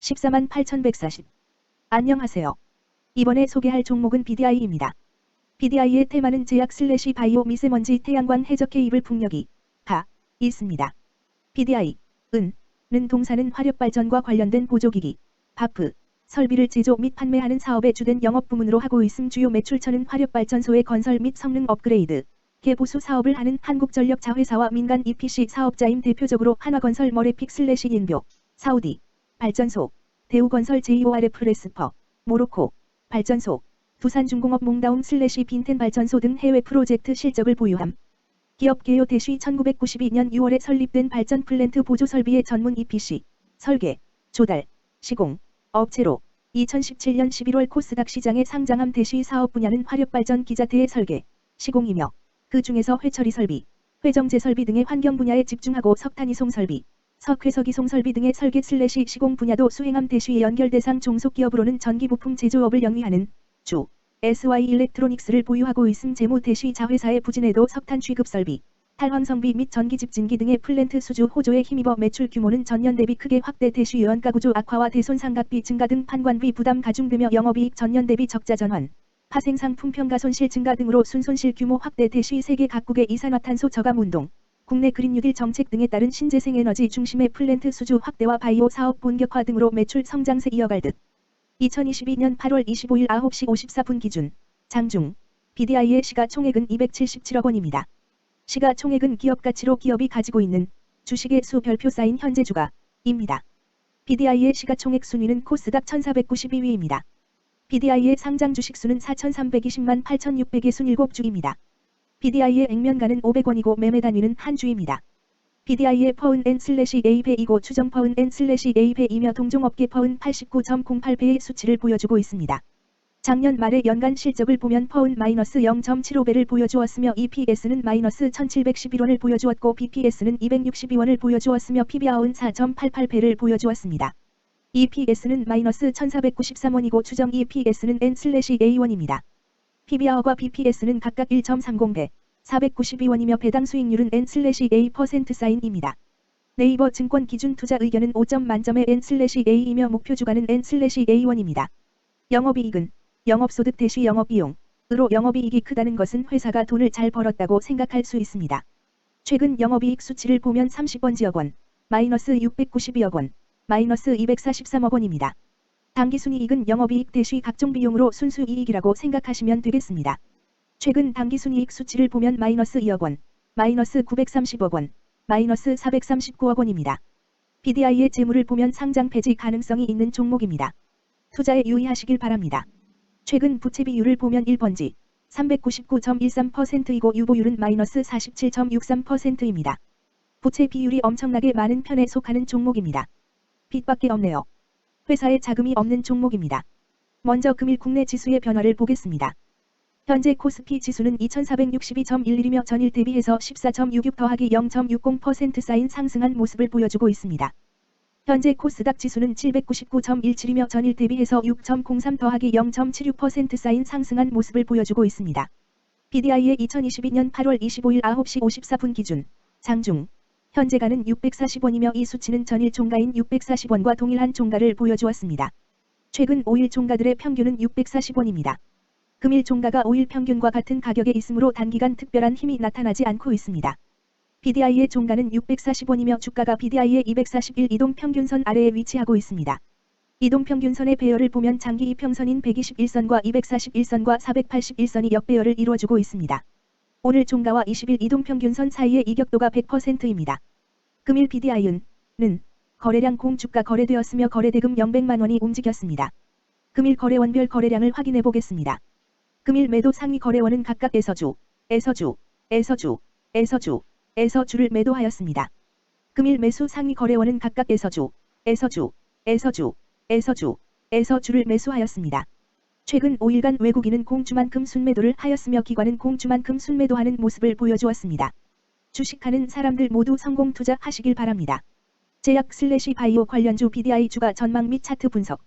14만 8140. 안녕하세요. 이번에 소개할 종목은 BDI입니다. BDI의 테마는 제약 슬래시 바이오 미세먼지 태양광 해적 케이블 풍력이 가 있습니다. BDI 은, 는 동사는 화력발전과 관련된 보조기기, 바프, 설비를 제조 및 판매하는 사업의 주된 영업 부문으로 하고 있음 주요 매출처는 화력발전소의 건설 및 성능 업그레이드, 개보수 사업을 하는 한국전력 자회사와 민간 EPC 사업자임 대표적으로 한화건설 머레픽 슬래시 인교, 사우디, 발전소, 대우건설 JORF 레스퍼, 모로코, 발전소, 두산중공업 몽다운 슬래시 빈텐 발전소 등 해외 프로젝트 실적을 보유함. 기업 개요 대시 1992년 6월에 설립된 발전 플랜트 보조 설비의 전문 EPC, 설계, 조달, 시공, 업체로 2017년 11월 코스닥 시장에 상장함 대시 사업 분야는 화력발전 기자태의 설계, 시공이며 그 중에서 회처리 설비, 회정제 설비 등의 환경 분야에 집중하고 석탄 이송 설비, 석회석 이 송 설비 등의 설계 슬래시 시공 분야도 수행함 대시 연결 대상 종속기업으로는 전기 부품 제조업을 영위하는 주. SY 일렉트로닉스를 보유하고 있음 재무 대시 자회사의 부진에도 석탄 취급 설비, 탈황 성비 및 전기 집진기 등의 플랜트 수주 호조에 힘입어 매출 규모는 전년 대비 크게 확대 대시 유연가 구조 악화와 대손 상각비 증가 등 판관비 부담 가중되며 영업이익 전년 대비 적자 전환, 파생상품 평가 손실 증가 등으로 순손실 규모 확대 대시 세계 각국의 이산화탄소 저감 운동, 국내 그린 뉴딜 정책 등에 따른 신재생 에너지 중심의 플랜트 수주 확대와 바이오 사업 본격화 등으로 매출 성장세 이어갈 듯. 2022년 8월 25일 9시 54분 기준 장중 BDI의 시가총액은 277억 원입니다. 시가총액은 기업 가치로 기업이 가지고 있는 주식의 수 별표 쌓인 현재 주가입니다. BDI의 시가총액 순위는 코스닥 1492위입니다. BDI의 상장 주식 수는 4320만 8600의 순 7주입니다. BDI의 액면가는 500원이고 매매 단위는 한 주입니다. BDI의 퍼은 N 슬래시 A배이고 추정 퍼은 N 슬래시 A배이며 동종업계 퍼은 89.08배의 수치를 보여주고 있습니다. 작년 말의 연간 실적을 보면 퍼은 마이너스 0.75배를 보여주었으며 EPS는 마이너스 1711원을 보여주었고 BPS는 262원을 보여주었으며 PBR은 4.88배를 보여주었습니다. EPS는 마이너스 1493원이고 추정 EPS는 N 슬래시 A1입니다. PBR과 BPS는 각각 1.30배, 492원이며 배당 수익률은 N/A% 사인입니다. 네이버 증권 기준 투자 의견은 5점 만점의 N/A이며 목표 주가는 N/A1입니다. 영업이익은 영업소득 대시 영업비용으로 영업이익이 크다는 것은 회사가 돈을 잘 벌었다고 생각할 수 있습니다. 최근 영업이익 수치를 보면 30번지억 원, 마이너스 692억 원, 마이너스 243억 원입니다. 당기순이익은 영업이익 대시 각종 비용으로 순수이익이라고 생각하시면 되겠습니다. 최근 당기순이익 수치를 보면 마이너스 2억 원, 마이너스 930억 원, 마이너스 439억 원입니다. BDI의 재물을 보면 상장 폐지 가능성이 있는 종목입니다. 투자에 유의하시길 바랍니다. 최근 부채 비율을 보면 1번지 399.13%이고 유보율은 마이너스 47.63%입니다. 부채 비율이 엄청나게 많은 편에 속하는 종목입니다. 빚밖에 없네요. 회사에 자금이 없는 종목입니다. 먼저 금일 국내 지수의 변화를 보겠습니다. 현재 코스피 지수는 2462.11이며 전일 대비해서 14.66 더하기 0.60% 쌓인 상승한 모습을 보여주고 있습니다. 현재 코스닥 지수는 799.17이며 전일 대비해서 6.03 더하기 0.76% 쌓인 상승한 모습을 보여주고 있습니다. BDI의 2022년 8월 25일 9시 54분 기준 장중 현재가는 640원이며 이 수치는 전일 종가인 640원과 동일한 종가를 보여주었습니다. 최근 5일 종가들의 평균은 640원입니다. 금일 종가가 5일 평균과 같은 가격에 있으므로 단기간 특별한 힘이 나타나지 않고 있습니다. BDI의 종가는 640원이며 주가가 BDI의 241 이동 평균선 아래에 위치하고 있습니다. 이동 평균선의 배열을 보면 장기 이평선인 121선과 241선과 481선이 역배열을 이루어주고 있습니다. 오늘 종가와 20일 이동평균선 사이의 이격도가 100%입니다. 금일 BDI은 는 거래량 공주가 거래되었으며 거래대금 0백만 원이 움직였습니다. 금일 거래원별 거래량을 확인해 보겠습니다. 금일 매도 상위 거래원은 각각 에서주, 에서주, 에서주, 에서주, 에서주를 매도하였습니다. 금일 매수 상위 거래원은 각각 에서주, 에서주, 에서주, 에서주, 에서주를 매수하였습니다. 최근 5일간 외국인은 공주만큼 순매도를 하였으며 기관은 공주만큼 순매도하는 모습을 보여주었습니다. 주식하는 사람들 모두 성공 투자하시길 바랍니다. 제약 슬래시 바이오 관련주 BDI 주가 전망 및 차트 분석